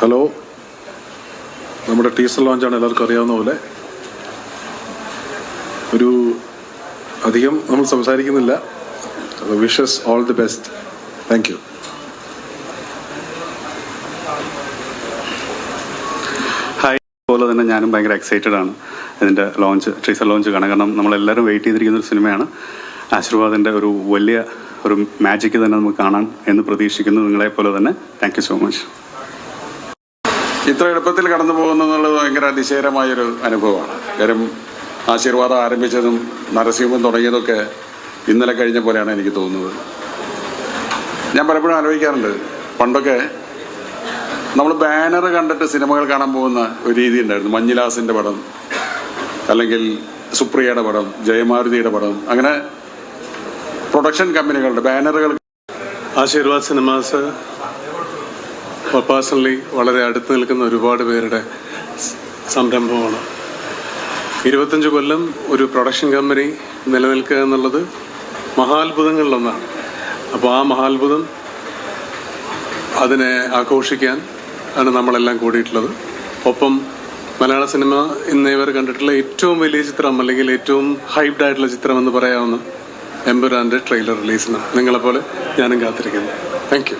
Hello നമ്മുടെ teaser ലോഞ്ചാണ് എല്ലാവർക്കും അറിയാവുന്ന പോലെ. ഒരു അധികം നമ്മൾ സംസാരിക്കുന്നില്ല. Wishes all the best thank you hi പോലെ തന്നെ ഞാനും ഭയങ്കര എക്സൈറ്റഡ് ആണ്. ഇതിന്റെ ലോഞ്ച് ടീസർ ലോഞ്ച് കാണാൻ. കാരണം നമ്മളെല്ലാവരും വെയിറ്റ് ചെയ്തിരിക്കുന്ന ഒരു സിനിമയാണ്. ആശീർവാദിന്റെ ഒരു വലിയ ഒരു മാജിക്ക് തന്നെ നമുക്ക് കാണാൻ എന്ന് പ്രതീക്ഷിക്കുന്നു നിങ്ങളെ പോലെ തന്നെ. താങ്ക് യു സോ മച്ച് ഇത്ര എളുപ്പത്തിൽ കടന്നു പോകുന്നുള്ളത് ഭയങ്കര അതിശയകരമായൊരു അനുഭവമാണ്. കാര്യം ആശീർവാദം ആരംഭിച്ചതും നരസിംഹം തുടങ്ങിയതൊക്കെ ഇന്നലെ കഴിഞ്ഞ പോലെയാണ് എനിക്ക് തോന്നുന്നത്. ഞാൻ പലപ്പോഴും ആലോചിക്കാറുണ്ട് പണ്ടൊക്കെ നമ്മൾ ബാനർ കണ്ടിട്ട് സിനിമകൾ കാണാൻ പോകുന്ന ഒരു രീതി ഉണ്ടായിരുന്നു. മഞ്ഞിലാസിന്റെ പടം അല്ലെങ്കിൽ സുപ്രിയയുടെ പടം ജയമാരുതിയുടെ പടം അങ്ങനെ പ്രൊഡക്ഷൻ കമ്പനികളുടെ ബാനറുകൾ. ആശീർവാദ് സിനിമാസ് പേഴ്സണലി വളരെ അടുത്ത് നിൽക്കുന്ന ഒരുപാട് പേരുടെ സംരംഭമാണ്. ഇരുപത്തഞ്ച് കൊല്ലം ഒരു പ്രൊഡക്ഷൻ കമ്പനി നിലനിൽക്കുക എന്നുള്ളത് മഹാത്ഭുതങ്ങളിലൊന്നാണ്. അപ്പോൾ ആ മഹാത്ഭുതം അതിനെ ആഘോഷിക്കാൻ ആണ് നമ്മളെല്ലാം കൂടിയിട്ടുള്ളത്. ഒപ്പം മലയാള സിനിമ ഇന്നേ വരെ കണ്ടിട്ടുള്ള ഏറ്റവും വലിയ ചിത്രം അല്ലെങ്കിൽ ഏറ്റവും ഹൈപ്ഡ് ആയിട്ടുള്ള ചിത്രം എന്ന് പറയാവുന്ന എംബുരാന്റെ ട്രെയിലർ റിലീസിന് നിങ്ങളെപ്പോലെ ഞാനും കാത്തിരിക്കുന്നു. താങ്ക്